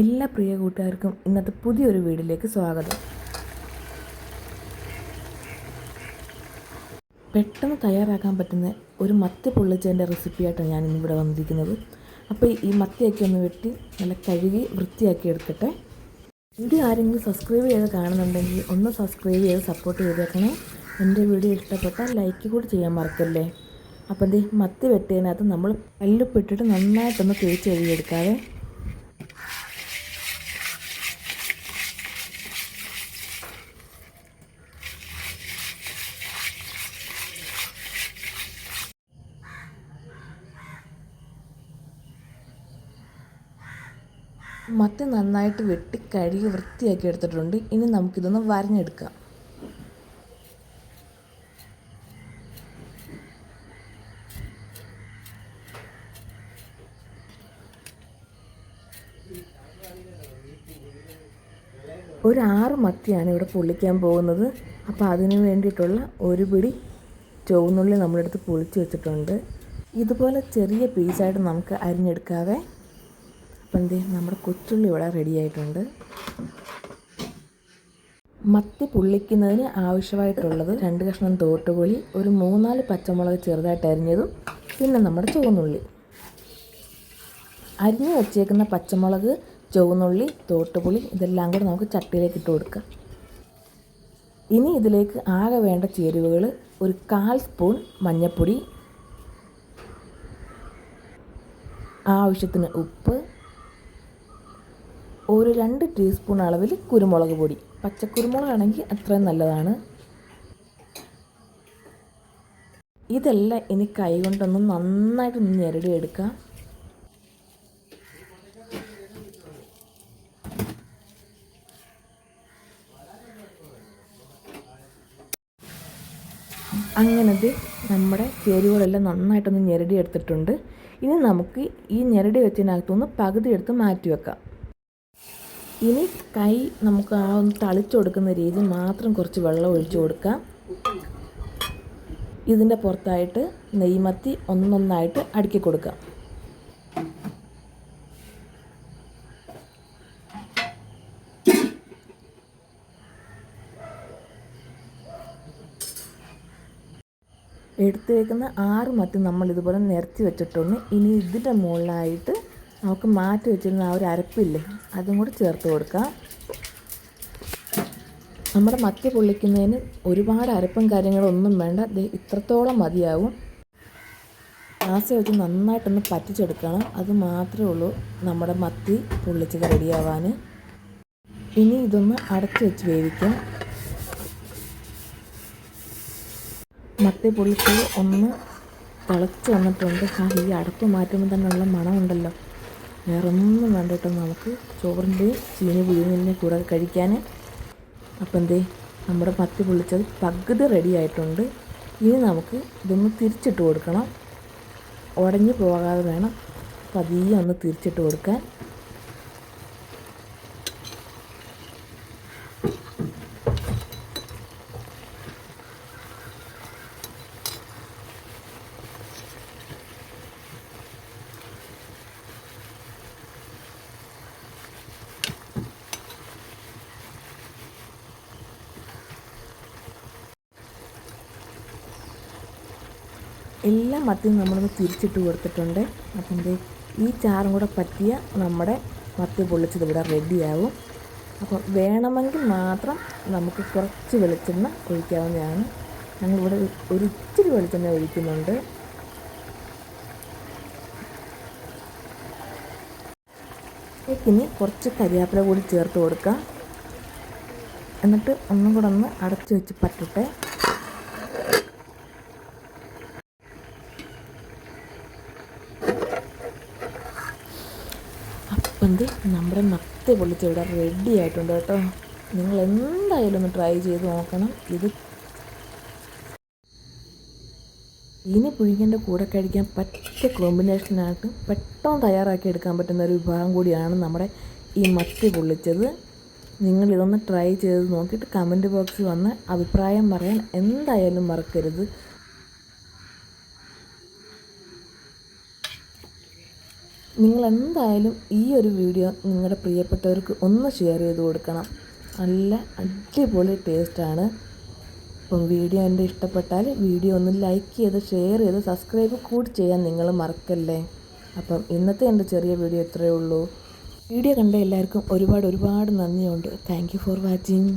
എല്ലാ പ്രിയ കൂട്ടുകാർക്കും ഇന്നത്തെ പുതിയൊരു വീഡിയോയിലേക്ക് സ്വാഗതം. പെട്ടെന്ന് തയ്യാറാക്കാൻ പറ്റുന്ന ഒരു മത്തി പൊള്ളിച്ചതിന്റെ റെസിപ്പിയായിട്ടാണ് ഞാൻ ഇന്നിവിടെ വന്നിരിക്കുന്നത്. അപ്പോൾ ഈ മത്തിയൊക്കെ ഒന്ന് വെട്ടി നല്ല കഴുകി വൃത്തിയാക്കി എടുക്കട്ടെ. വീഡിയോ ആരെങ്കിലും സബ്സ്ക്രൈബ് ചെയ്ത് കാണുന്നുണ്ടെങ്കിൽ ഒന്ന് സബ്സ്ക്രൈബ് ചെയ്ത് സപ്പോർട്ട് ചെയ്തേക്കണേ. എന്റെ വീഡിയോ ഇഷ്ടപ്പെട്ടാൽ ലൈക്ക് കൂടി ചെയ്യാൻ മറക്കല്ലേ? അപ്പോൾ എന്തേ മത്തി വെട്ടിയതിനകത്ത് നമ്മൾ കല്ലുപ്പിട്ടിട്ട് നന്നായിട്ടൊന്ന് തേച്ച് കഴുകിയെടുക്കാവേ. മത്തി നന്നായിട്ട് വെട്ടി കഴുകി വൃത്തിയാക്കി എടുത്തിട്ടുണ്ട്. ഇനി നമുക്കിതൊന്ന് വരഞ്ഞെടുക്കാം. ഒരു ആറ് മത്തിയാണ് ഇവിടെ പൊള്ളിക്കാൻ പോകുന്നത്. അപ്പോൾ അതിന് വേണ്ടിയിട്ടുള്ള ഒരു പിടി ചുവന്നുള്ളി നമ്മളെടുത്ത് പൊളിച്ച് വെച്ചിട്ടുണ്ട്. ഇതുപോലെ ചെറിയ പീസായിട്ട് നമുക്ക് അരിഞ്ഞെടുക്കാവേ. അപ്പം എന്ത് നമ്മുടെ കൊച്ചുള്ളി ഇവിടെ റെഡി ആയിട്ടുണ്ട്. മത്തി പുള്ളിക്കുന്നതിന് ആവശ്യമായിട്ടുള്ളത് രണ്ട് കഷ്ണം തോട്ടുപുളി ഒരു മൂന്നാൽ പച്ചമുളക് ചെറുതായിട്ട് അരിഞ്ഞതും പിന്നെ നമ്മുടെ ചുവന്നുള്ളി. അരിഞ്ഞു വച്ചേക്കുന്ന പച്ചമുളക് ചുവന്നുള്ളി തോട്ടുപുളി ഇതെല്ലാം കൂടെ നമുക്ക് ചട്ടിയിലേക്ക് ഇട്ട് കൊടുക്കാം. ഇനി ഇതിലേക്ക് ആകെ വേണ്ട ചേരുവകൾ ഒരു കാൽ സ്പൂൺ മഞ്ഞൾപ്പൊടി ആവശ്യത്തിന് ഉപ്പ് ഒരു രണ്ട് ടീസ്പൂൺ അളവിൽ കുരുമുളക് പൊടി. പച്ചക്കുരുമുളകാണെങ്കിൽ അത്രയും നല്ലതാണ്. ഇതെല്ലാം ഇനി കൈ കൊണ്ടൊന്ന് നന്നായിട്ടൊന്ന് ഞെരടി എടുക്കാം. അങ്ങനത്തെ നമ്മുടെ ചേരുവകളെല്ലാം നന്നായിട്ടൊന്ന് ഞെരടി എടുത്തിട്ടുണ്ട്. ഇനി നമുക്ക് ഈ ഞെരടി വെച്ചതിനകത്തുനിന്ന് പകുതി എടുത്ത് മാറ്റി വെക്കാം. ഇനി കൈ നമുക്ക് ആ ഒന്ന് തളിച്ചു കൊടുക്കുന്ന രീതി മാത്രം കുറച്ച് വെള്ളം ഒഴിച്ചു കൊടുക്കാം. ഇതിന്റെ പുറത്തായിട്ട് നെയ്മത്തി ഒന്നൊന്നായിട്ട് അടുക്കി കൊടുക്കാം. എടുത്തു വെക്കുന്ന ആറ് മത്തി നമ്മൾ ഇതുപോലെ നിരത്തി വെച്ചിട്ടുണ്ട്. ഇനി ഇതിന്റെ മുകളിലായിട്ട് നമുക്ക് മാറ്റി വെച്ചിരുന്ന ആ ഒരു അരപ്പില്ലേ അതും കൂടി ചേർത്ത് കൊടുക്കാം. നമ്മുടെ മത്തി പൊള്ളിക്കുന്നതിന് ഒരുപാട് അരപ്പും കാര്യങ്ങളും ഒന്നും വേണ്ട. ഇത്രത്തോളം മതിയാവും. ഗ്യാസ് വെച്ച് നന്നായിട്ടൊന്ന് പറ്റിച്ചെടുക്കണം. അത് മാത്രമേ ഉള്ളൂ നമ്മുടെ മത്തി പൊള്ളിച്ചത് റെഡിയാവാൻ. ഇനി ഇതൊന്ന് അടച്ചു വെച്ച് വേവിക്കാം. മത്തി പൊള്ളിച്ചത് ഒന്ന് തിളച്ച് വന്നിട്ടുണ്ട്. ഈ അടപ്പ് മാറ്റുമ്പോൾ തന്നെയുള്ള മണമുണ്ടല്ലോ. വേറെ ഒന്നും വേണ്ട കേട്ടോ നമുക്ക് ചോറിന്റെയും ചീനി പുഴുങ്ങിന്റെ കൂടെ കഴിക്കാൻ. അപ്പം എന്തേ നമ്മുടെ പത്തി പൊള്ളിച്ചത് പകുതി റെഡി ആയിട്ടുണ്ട്. ഇനി നമുക്ക് ഇതൊന്ന് തിരിച്ചിട്ട് കൊടുക്കണം. ഉടഞ്ഞു പോകാതെ വേണം പതിയെ ഒന്ന് തിരിച്ചിട്ട് കൊടുക്കാൻ. എല്ലാ മത്തിയും നമ്മളൊന്ന് തിരിച്ചിട്ട് കൊടുത്തിട്ടുണ്ട്. അപ്പം ഈ ചാറും കൂടെ പറ്റിയ നമ്മുടെ മത്തി പൊള്ളിച്ചത് ഇവിടെ റെഡിയാവും. അപ്പം വേണമെങ്കിൽ മാത്രം നമുക്ക് കുറച്ച് വെളിച്ചെണ്ണ ഒഴിക്കാവുന്നതാണ്. ഞങ്ങളിവിടെ ഒരു ഇച്ചിരി വെളിച്ചെണ്ണ ഒഴിക്കുന്നുണ്ട്. ഇനി കുറച്ച് കരിയാപ്പില കൂടി ചേർത്ത് കൊടുക്കാം. എന്നിട്ട് ഒന്നും കൂടെ ഒന്ന് അടച്ചു വെച്ച് പറ്റട്ടെ. അപ്പം എന്ത്? നമ്മുടെ മത്തി പൊള്ളിച്ച് ഇവിടെ റെഡി ആയിട്ടുണ്ട് കേട്ടോ. നിങ്ങൾ എന്തായാലും ഒന്ന് ട്രൈ ചെയ്ത് നോക്കണം. ഇത് ഇനി പുഴുങ്ങിന്റെ കൂടെ കഴിക്കാൻ പറ്റിയ കോമ്പിനേഷനായിട്ട് പെട്ടെന്ന് തയ്യാറാക്കി എടുക്കാൻ പറ്റുന്ന ഒരു വിഭാഗം കൂടിയാണ് നമ്മുടെ ഈ മത്തി പൊള്ളിച്ചത്. നിങ്ങളിതൊന്ന് ട്രൈ ചെയ്ത് നോക്കിയിട്ട് കമന്റ് ബോക്സിൽ വന്ന് അഭിപ്രായം പറയാൻ എന്തായാലും മറക്കരുത്. നിങ്ങൾ എന്തായാലും ഈ ഒരു വീഡിയോ നിങ്ങളുടെ പ്രിയപ്പെട്ടവർക്ക് ഒന്ന് ഷെയർ ചെയ്ത് കൊടുക്കണം. നല്ല അടിപൊളി ടേസ്റ്റാണ് അപ്പം വീഡിയോ എന്റെ ഇഷ്ടപ്പെട്ടാൽ വീഡിയോ ഒന്ന് ലൈക്ക് ചെയ്ത് ഷെയർ ചെയ്ത് സബ്സ്ക്രൈബ് കൂടി ചെയ്യാൻ നിങ്ങൾ മറക്കല്ലേ? അപ്പം ഇന്നത്തെ എന്റെ ചെറിയ വീഡിയോ ഇത്രയേ ഉള്ളൂ. വീഡിയോ കണ്ട എല്ലാവർക്കും ഒരുപാട് ഒരുപാട് നന്ദിയുണ്ട്. Thank for watching